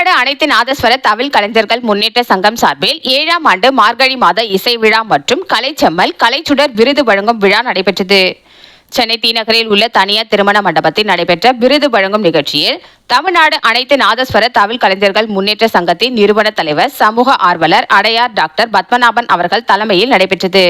தமிழ்நாடு அனைத்து நாதஸ்வர தமிழ் கலைஞர்கள் முன்னேற்ற சங்கம் சார்பில் ஏழாம் ஆண்டு மார்கழி மாத இசை விழா மற்றும் கலைச்செம்மல் கலைச்சுடர் விருது வழங்கும் விழா நடைபெற்றது. சென்னை தீநகரில் உள்ள தனியார் திருமண மண்டபத்தில் நடைபெற்ற விருது வழங்கும் நிகழ்ச்சியில் தமிழ்நாடு அனைத்து நாதஸ்வர தமிழ் கலைஞர்கள் முன்னேற்ற சங்கத்தின் நிறுவன தலைவர் சமூக ஆர்வலர் அடையார் டாக்டர் பத்மநாபன் அவர்கள் தலைமையில் நடைபெற்றது.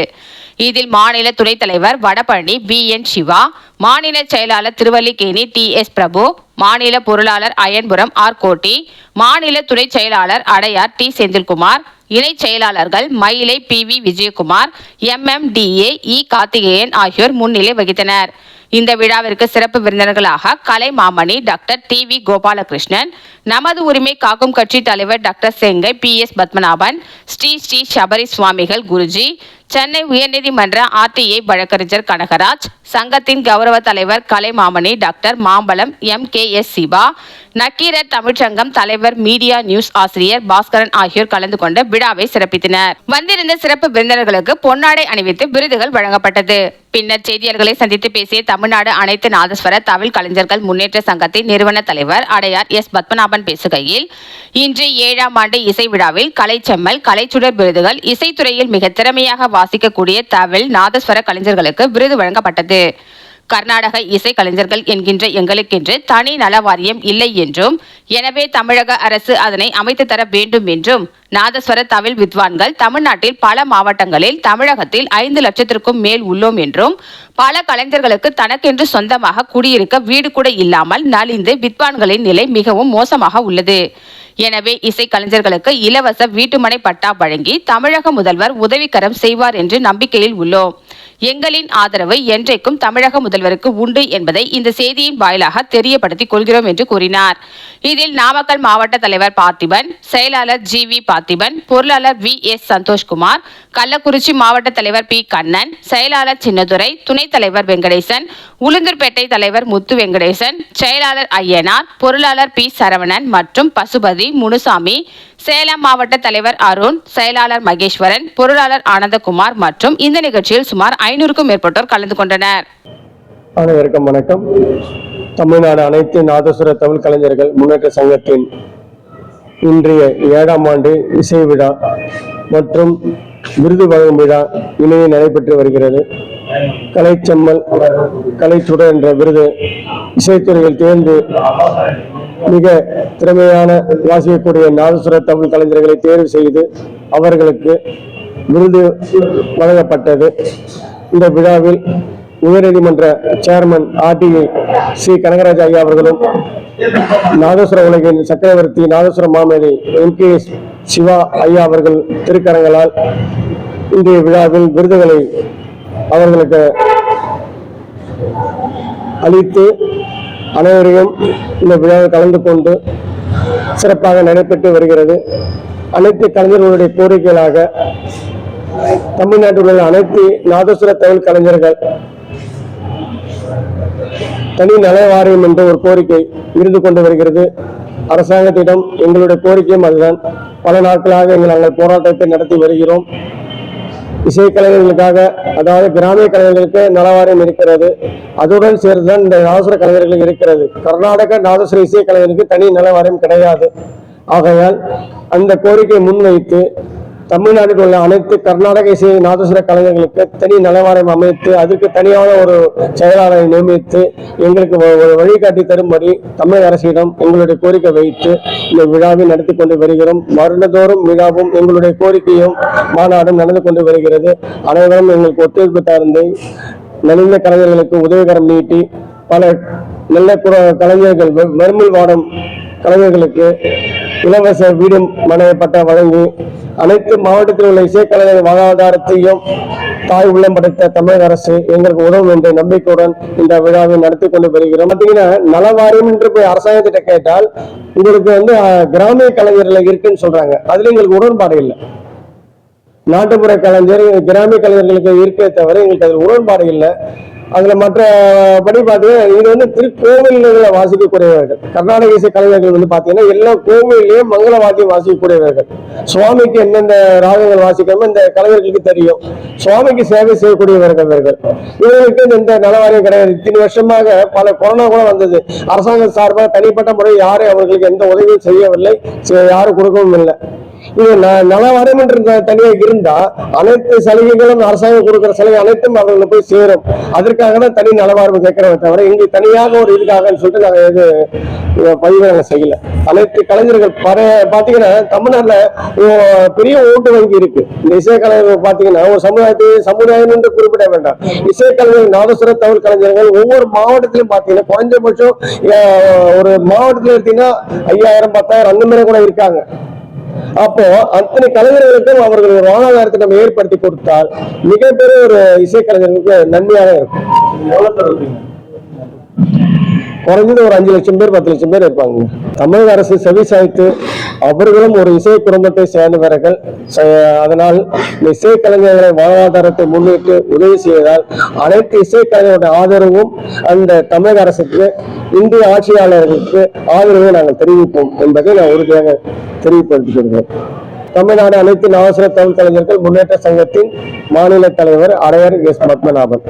இதில் மாநில துணைத் தலைவர் வடபழனி பி என் சிவா மாநில செயலாளர் திருவல்லிக்கேணி டி எஸ் பிரபு மாநில பொருளாளர் அயன்புரம் ஆர் கோட்டி மாநில துணை செயலாளர் அடையார் டி செந்தில்குமார் இணைச் செயலாளர்கள் Mylai P V Vijayakumar MMDA E Karthikeyan ஆகியோர் முன்னிலை வகித்தனர். இந்த விழாவிற்கு சிறப்பு விருந்தினர்களாக கலை மாமணி டாக்டர் டி வி கோபாலகிருஷ்ணன் நமது உரிமை காக்கும் கட்சி தலைவர் doctor Chengai P S Padmanabhan Sri Sri Sabari Swamigal Guruji Chennai உயர்நீதிமன்ற ஆர்டிஐ வழக்கறிஞர் கனகராஜ் சங்கத்தின் கௌரவ தலைவர் Kalaimamani doctor Mambalam M K S Siva Nakkeerar Tamil Sangam தலைவர் மீடியா நியூஸ் ஆசிரியர் பாஸ்கரன் ஆகியோர் கலந்து கொண்டு விழாவை சிறப்பித்தனர். வந்திருந்த சிறப்பு விருந்தினர்களுக்கு பொன்னாடை அணிவித்து விருதுகள் வழங்கப்பட்டது. பின்னர் செய்தியாளர்களை சந்தித்து பேசிய தமிழ்நாடு அனைத்து நாதஸ்வர தமிழ் கலைஞர்கள் முன்னேற்ற சங்கத்தின் நிறுவன தலைவர் அடையார் எஸ். பத்மநாபன் பேசுகையில் இன்று ஏழாம் ஆண்டு இசை விழாவில் கலைச்செம்மல் கலைச்சுடர் விருதுகள் இசைத்துறையில் மிக திறமையாக வாசிக்கக்கூடிய தவில் நாதஸ்வர கலைஞர்களுக்கு விருது வழங்கப்பட்டது. கர்நாடக இசை கலைஞர்கள் என்கின்ற எங்களுக்கென்று தனி நல வாரியம் இல்லை என்றும் எனவே தமிழக அரசு அதனை அமைத்து தர வேண்டும் என்றும் நாதஸ்வர தவில் வித்வான்கள் தமிழ்நாட்டில் பல மாவட்டங்களில் தமிழகத்தில் ஐந்து லட்சத்திற்கும் மேல் உள்ளோம் என்றும் பல கலைஞர்களுக்கு தனக்கென்று சொந்தமாக குடியிருக்க வீடு கூட இல்லாமல் நலிந்து வித்வான்களின் நிலை மிகவும் மோசமாக உள்ளது. எனவே இசை கலைஞர்களுக்கு இலவச வீட்டுமனை பட்டா வழங்கி தமிழக முதல்வர் உதவிக்கரம் செய்வார் என்று நம்பிக்கையில் உள்ளோம். எங்களின் ஆதரவு என்றைக்கும் தமிழக முதல்வருக்கு உண்டு என்பதை இந்த செய்தியின் வாயிலாக தெரியப்படுத்திக் கொள்கிறோம் என்று கூறினார். இதில் நாமக்கல் மாவட்ட தலைவர் பார்த்திபன் செயலாளர் ஜி வி பார்த்திபன் பொருளாளர் வி எஸ் சந்தோஷ்குமார் கள்ளக்குறிச்சி மாவட்ட தலைவர் பி. கண்ணன் செயலாளர் சின்னதுரை துணைத் தலைவர் வெங்கடேசன் உளுந்தூர்பேட்டை தலைவர் முத்து வெங்கடேசன் செயலாளர் ஐயனார் பொருளாளர் பி. சரவணன் மற்றும் பசுபதி முனுசாமி சேலம் மாவட்ட தலைவர் அருண் செயலாளர் மகேஸ்வரன் பொருளாளர் ஆனந்தகுமார் மற்றும் இந்த நிகழ்ச்சியில் சுமார் ஐநூறுக்கும் மேற்பட்டோர் கலந்து கொண்டனர். அனைவருக்கும் வணக்கம். தமிழ்நாடு அனைத்து நாதசுர தமிழ் கலைஞர்கள் முன்னேற்ற சங்கத்தின் இன்றைய ஏழாம் ஆண்டு இசை விழா மற்றும் விருது வழங்கும் விழா இணைய நடைபெற்று வருகிறது. கலைச்செம்மல் கலைச்சுடர் என்ற விருது இசைத்துறையில் தேர்ந்து மிக திறமையான வாசிக்கக்கூடிய நாதசுர தமிழ் கலைஞர்களை தேர்வு செய்து அவர்களுக்கு விருது வழங்கப்பட்டது. இந்த விழாவில் உயர்நீதிமன்ற சேர்மன் ஆர்டிஐ சி கனகராஜ் ஐயா அவர்களும் நாதசுர உலகின் சக்கரவர்த்தி நாதசுர மாமேதை எம் கே சிவா ஐயா அவர்கள் திருக்கரங்களால் இன்றைய விழாவில் விருதுகளை அவர்களுக்கு அளித்து அனைவரையும் இந்த விழாவில் கலந்து கொண்டு சிறப்பாக நடைபெற்று வருகிறது. அனைத்து கலைஞர்களுடைய கோரிக்கைகளாக தமிழ்நாட்டில் உள்ள அனைத்து நாதசுர தமிழ் கலைஞர்கள் தனி நல வாரியம் என்ற ஒரு கோரிக்கை இருந்து கொண்டு வருகிறது. அரசாங்கத்திடம் எங்களுடைய கோரிக்கையும் அதுதான். பல நாட்களாக எங்கள் நாங்கள் போராட்டத்தை நடத்தி வருகிறோம். இசைக்கலைஞர்களுக்காக அதாவது கிராமிய கலைஞர்களுக்கு நலவாரியம் இருக்கிறது. அதுடன் சேர்ந்துதான் இந்த நாதஸ்வர கலைஞர்கள் இருக்கிறது. கர்நாடக நாதஸ்வர இசை தனி நலவாரியம் கிடையாது. ஆகையால் அந்த கோரிக்கையை முன்வைத்து தமிழ்நாட்டில் உள்ள அனைத்து கர்நாடக இசை நாதசுர கலைஞர்களுக்கு தனி நலவாரியம் அமைத்து அதுக்கு தனியான ஒரு செயலாளரை நியமித்து எங்களுக்கு ஒரு வழிகாட்டி தரும்படி தமிழக அரசிடம் எங்களுடைய கோரிக்கை வைத்து இந்த விழாவை நடத்தி கொண்டு வருகிறோம். வருடந்தோறும் விழாவும் எங்களுடைய கோரிக்கையும் மாநாடும் நடந்து கொண்டு வருகிறது. அனைவரும் எங்களுக்கு ஒத்துழைப்பு தந்து நலிந்த கலைஞர்களுக்கு உதவிகரம் நீட்டி பல நல்ல கலைஞர்கள் வெ- வாடும் கலைஞர்களுக்கு இலவச வீடு மனையப்பட்ட வழங்கி அனைத்து மாவட்டத்தில் உள்ள இசைக்கலைஞர் வாழ்வாதாரத்தையும் தாய் உள்ளம் படைத்த தமிழக அரசு எங்களுக்கு உதவும் என்ற நம்பிக்கையுடன் இந்த விழாவை நடத்தி கொண்டு வருகிறோம். பார்த்தீங்கன்னா நலவாரியம் என்று போய் அரசாங்கத்திட்ட கேட்டால் உங்களுக்கு வந்து கிராமிய கலைஞர்கள் இருக்குன்னு சொல்றாங்க. அதுல எங்களுக்கு உடன்பாடு இல்லை. நாட்டுப்புற கலைஞர் கிராமிய கலைஞர்களுக்கு இருக்கே தவிர எங்களுக்கு அதில் உடன்பாடு இல்லை. அதுல மற்ற படி பாத்தீங்கன்னா இது வந்து திருக்கோவில்களை வாசிக்கக்கூடியவர்கள். கர்நாடக இசை கலைஞர்கள் வந்து பாத்தீங்கன்னா எல்லா கோவில்லையும் மங்கள வாத்தியம் வாசிக்கக்கூடியவர்கள். சுவாமிக்கு எந்தெந்த ராகங்கள் வாசிக்காம இந்த கலைஞர்களுக்கு தெரியும். சுவாமிக்கு சேவை செய்யக்கூடியவர்கள் இவர்கள். இவர்களுக்கு இந்த நலவாரியம் கிடையாது. இத்தனை வருஷமாக பல கொரோனா கூட வந்தது. அரசாங்கம் சார்பாக தனிப்பட்ட முறை யாரும் அவர்களுக்கு எந்த உதவியும் செய்யவில்லை. யாரும் கொடுக்கவும் இல்லை. இது ந- நலவாரியம் என்று த- இருந்தா அனைத்து சலுகைகளும் அரசாங்கம் கொடுக்கிற சலுகை அனைத்தும் அவர்களுக்கு போய் சேரும். அதற்கு இதுக்காக தான் தனி நலவாரம் கேட்கிறோமே தவிர இங்கு தனியாக ஒரு இதுக்காகன்னு சொல்லிட்டு நாங்க இது பதிவு நாங்கள் செய்யல. அனைத்து கலைஞர்கள் பர பாத்தீங்கன்னா தமிழ்நாட்டுல பெரிய ஓட்டு வங்கி இருக்கு. இந்த இசைக்கலைஞர்கள் பாத்தீங்கன்னா ஒரு சமுதாயத்தை சமுதாயம் என்று குறிப்பிட வேண்டாம். இசைக்கலைஞர் நாதஸ்வர தமிழ் கலைஞர்கள் ஒவ்வொரு மாவட்டத்திலும் பாத்தீங்கன்னா குறைஞ்சபட்சம் ஒரு மாவட்டத்தில் எடுத்தீங்கன்னா ஐயாயிரம் பத்தாயிரம் அந்த மாதிரி கூட இருக்காங்க. அப்போ அத்தனை கலைஞர்களுக்கும் அவர்கள் ஒரு வாழ்வாதாரத்தை நம்ம ஏற்படுத்தி கொடுத்தால் மிகப்பெரிய ஒரு இசைக்கலைஞர்களுக்கு நன்மையாக இருக்கும். எவ்வளவு குறைஞ்சது ஒரு அஞ்சு லட்சம் பேர் பத்து லட்சம் பேர் இருப்பாங்க. தமிழக அரசு செவி சாய்த்து அவர்களும் ஒரு இசை குடும்பத்தை சேர்ந்தவர்கள். ச- அதனால் இந்த இசை கலைஞர்களை வாழ்வாதாரத்தை முன்னிட்டு உதவி செய்வதால் அனைத்து இசை கலைஞர்களுடைய ஆதரவும் அந்த தமிழக அரசுக்கு இந்திய ஆட்சியாளர்களுக்கு ஆதரவை நாங்கள் தெரிவிப்போம் என்பதை நான் உறுதியாக தெரிவிப்படுத்திக் தமிழ்நாடு அனைத்து நவசர தமிழ் கலைஞர்கள் முன்னேற்ற சங்கத்தின் மாநில தலைவர் அரையர் எஸ் பத்மநாபன்.